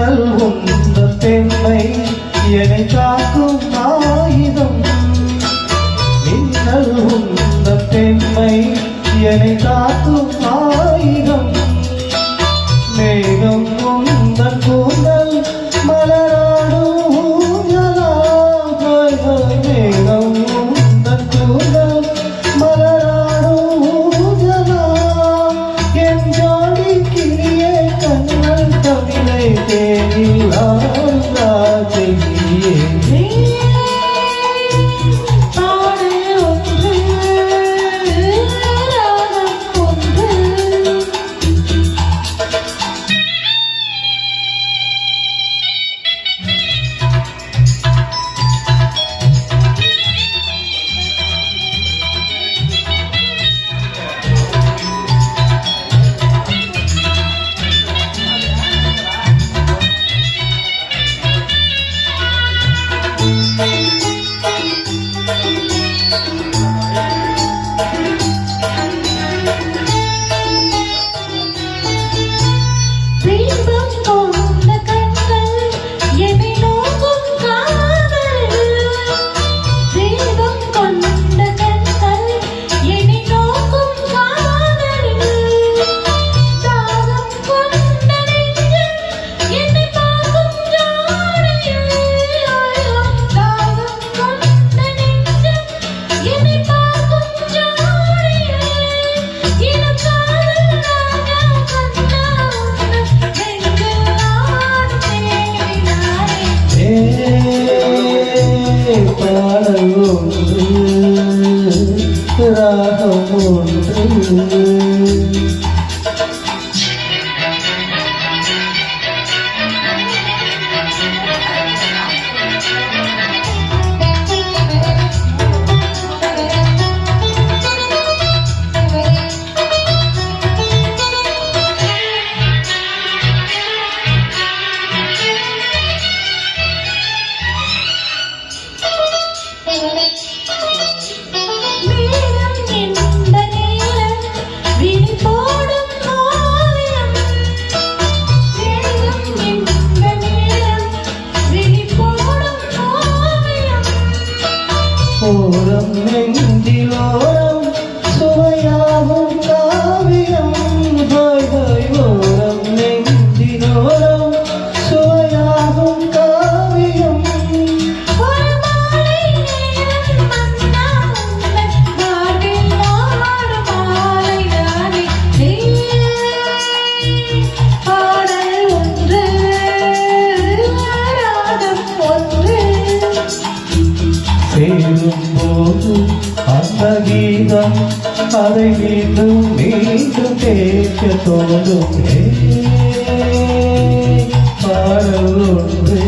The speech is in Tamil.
மின்னல் உந்த பெண்ணை என்னை தாக்கும் ஆயுதம் மின்னல் உந்த பெண்ணை என்னை தாக்கும் பாடல் ஒன்று ராகம் ஒன்று. உள்ளம் அதை மீண்டும் மீண்டும் கேட்க தோன்றும் பாடல் ஒன்று